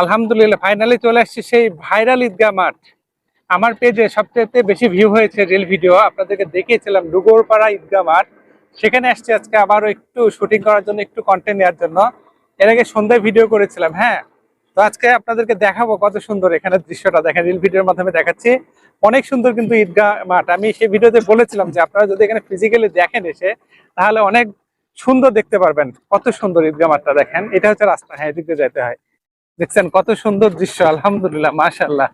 আলহামদুলিল্লাহ ফাইনালি চলে আসছে সেই ভাইরাল ঈদগাহ মাঠ। আমার পেজে সবচেয়ে বেশি ভিউ হয়েছে রিল ভিডিও আপনাদেরকে দেখিয়েছিলাম ডুগোরপাড়া ঈদগাহ মাঠ। সেখানে আসছে আজকে আবারও একটু শুটিং করার জন্য, একটু কন্টেন্ট নেওয়ার জন্য। এর আগে সন্ধ্যায় ভিডিও করেছিলাম হ্যাঁ? তো আজকে আপনাদেরকে দেখাবো কত সুন্দর এখানে দৃশ্যটা। দেখেন রিল ভিডিওর মাধ্যমে দেখাচ্ছি। অনেক সুন্দর কিন্তু ঈদগাহ মাঠ। আমি সেই ভিডিওতে বলেছিলাম যে, আপনারা যদি এখানে ফিজিক্যালি দেখেন এসে, তাহলে অনেক সুন্দর দেখতে পারবেন। কত সুন্দর ঈদগাহ মাঠটা, দেখেন। এটা হচ্ছে রাস্তা হ্যাঁ এদিকে যেতে হয়। দেখছেন কত সুন্দর দৃশ্য, আলহামদুলিল্লাহ মাশাল্লাহ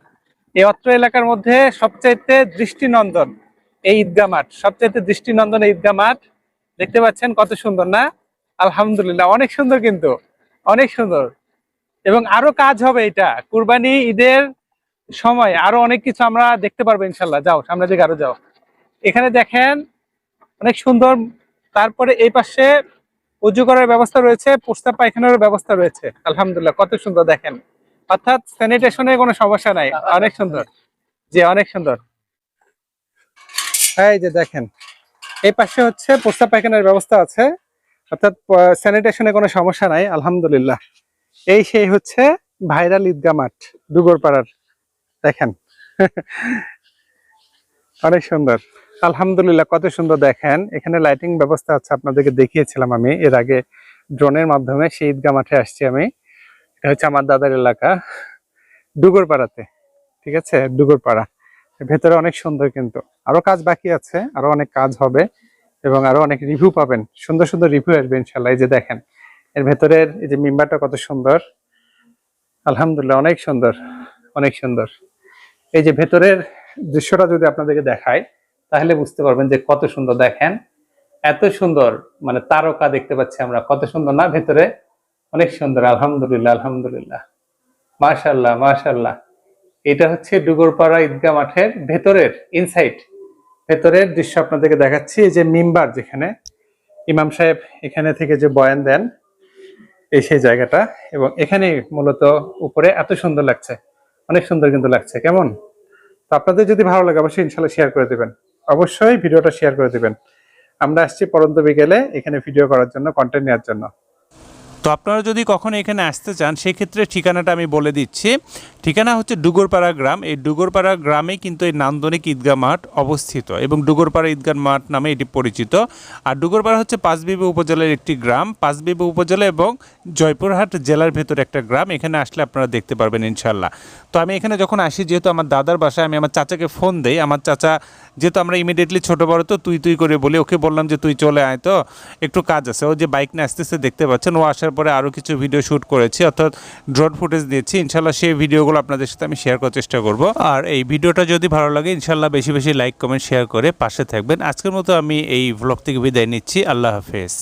এই অত্র এলাকার মধ্যে সবচাইতে দৃষ্টিনন্দন এই ঈদগা মাঠ, সবচাইতে দৃষ্টিনন্দন এই ঈদগা মাঠ, দেখতে পাচ্ছেন কত সুন্দর না? আলহামদুলিল্লাহ, অনেক সুন্দর কিন্তু, অনেক সুন্দর। এবং আরও কাজ হবে এটা, কুরবানি ঈদের সময় আরও অনেক কিছু আমরা দেখতে পারব ইনশাল্লাহ যাও সামনে দিকে আরও যাও। এখানে দেখেন অনেক সুন্দর, তারপরে এই পাশে উজু করার ব্যবস্থা রয়েছে প্রস্তাব পায়খানার ব্যবস্থা রয়েছে। আলহামদুলিল্লাহ, কত সুন্দর দেখেন। অর্থাৎ স্যানিটেশনের কোনো সমস্যা নাই। অনেক সুন্দর। জি, অনেক সুন্দর। এই যে দেখেন, এই পাশে হচ্ছে প্রস্তাব পায়খানার ব্যবস্থা আছে। অর্থাৎ স্যানিটেশনের কোনো সমস্যা নাই, আলহামদুলিল্লাহ। এই সেই হচ্ছে ভাইরাল ঈদগা মাঠ ডুগরপাড়ার দেখেন। অনেক সুন্দর। আলহামদুলিল্লাহ, কত সুন্দর দেখেন। এখানে লাইটিং ব্যবস্থা আছে, আপনাদেরকে দেখিয়েছিলাম আমি। এর আগে ড্রোনের মাধ্যমে সেই ঈদগা মাঠে আসছি আমি। এটা হচ্ছে আমার দাদার এলাকা, ডুগরপাড়াতে, ঠিক আছে? ডুগরপাড়া। ভেতরে অনেক সুন্দর কিন্তু। আরও কাজ বাকি আছে, আরও অনেক কাজ হবে এবং আরও অনেক রিভিউ পাবেন। সুন্দর সুন্দর রিভিউ আসবে ইনশাল্লাহ এই যে দেখেন। এর ভেতরের এই যে মেম্বারটা কত সুন্দর। আলহামদুলিল্লাহ, অনেক সুন্দর অনেক সুন্দর। এই যে ভেতরের দৃশ্যটা যদি আপনাদেরকে দেখায় তাহলে বুঝতে পারবেন যে কত সুন্দর, দেখেন, এত সুন্দর মানে তারকা দেখতে পাচ্ছি আমরা, কত সুন্দর না? ভেতরে অনেক সুন্দর, আলহামদুলিল্লাহ আলহামদুলিল্লাহ। মাশাল্লাহ মাশাল্লাহ এটা হচ্ছে ডুগরপাড়া ঈদগাহ মাঠের ভেতরের ইনসাইড ভেতরের দৃশ্য আপনাদেরকে দেখাচ্ছি যে মিম্বার যেখানে, ইমাম সাহেব এখানে থেকে যে বয়ান দেন, এই সেই জায়গাটা, এবং এখানে মূলত উপরে এত সুন্দর লাগছে, অনেক সুন্দর কিন্তু লাগছে, কেমন? তো আপনাদের যদি ভালো লাগে, অবশ্যই ইনশাল্লাহ শেয়ার করে দিবেন। অবশ্যই ভিডিওটা শেয়ার করে দেবেন। আমরা আসছি পরন্ত বিকেলে এখানে ভিডিও করার জন্য কন্টেন্ট নেওয়ার জন্য। তো আপনারা যদি কখনো এখানে আসতে চান, সেক্ষেত্রে ঠিকানাটা আমি বলে দিচ্ছি। ঠিকানা হচ্ছে ডুগরপাড়া গ্রাম। এই ডুগরপাড়া গ্রামে কিন্তু এই নান্দনিক ঈদগাহ মাঠ অবস্থিত এবং ডুগরপাড়া ঈদগাহ মাঠ নামে এটি পরিচিত। আর ডুগরপাড়া হচ্ছে পাঁচবিবি উপজেলার একটি গ্রাম। পাঁচবিবি উপজেলা এবং জয়পুরহাট জেলার ভেতরে একটা গ্রাম। এখানে আসলে আপনারা দেখতে পারবেন ইনশাল্লাহ তো আমি এখানে যখন আসি, যেহেতু আমার দাদার বাসায় আমি আমার চাচাকে ফোন দেই, আমার চাচা যেহেতু আমরা ইমিডিয়েটলি ছোটো বড় তো তুই তুই করে বলি। ওকে বললাম যে, তুই চলে আয় তো, একটু কাজ আছে। ও যে বাইক নিয়ে আসতেছে, দেখতে পাচ্ছেন। ও আসার পরে আরও কিছু ভিডিও শ্যুট করেছি। অর্থাৎ ড্রোন ফুটেজ দিয়েছি। ইনশাল্লাহ সেই ভিডিওগুলো আপনাদের সাথে আমি শেয়ার করার চেষ্টা করব। আর এই ভিডিওটা যদি ভালো লাগে, ইনশাল্লাহ বেশি বেশি লাইক কমেন্ট শেয়ার করে পাশে থাকবেন। আজকের মতো আমি এই ব্লগ থেকে বিদায় নিচ্ছি। আল্লাহ হাফেজ।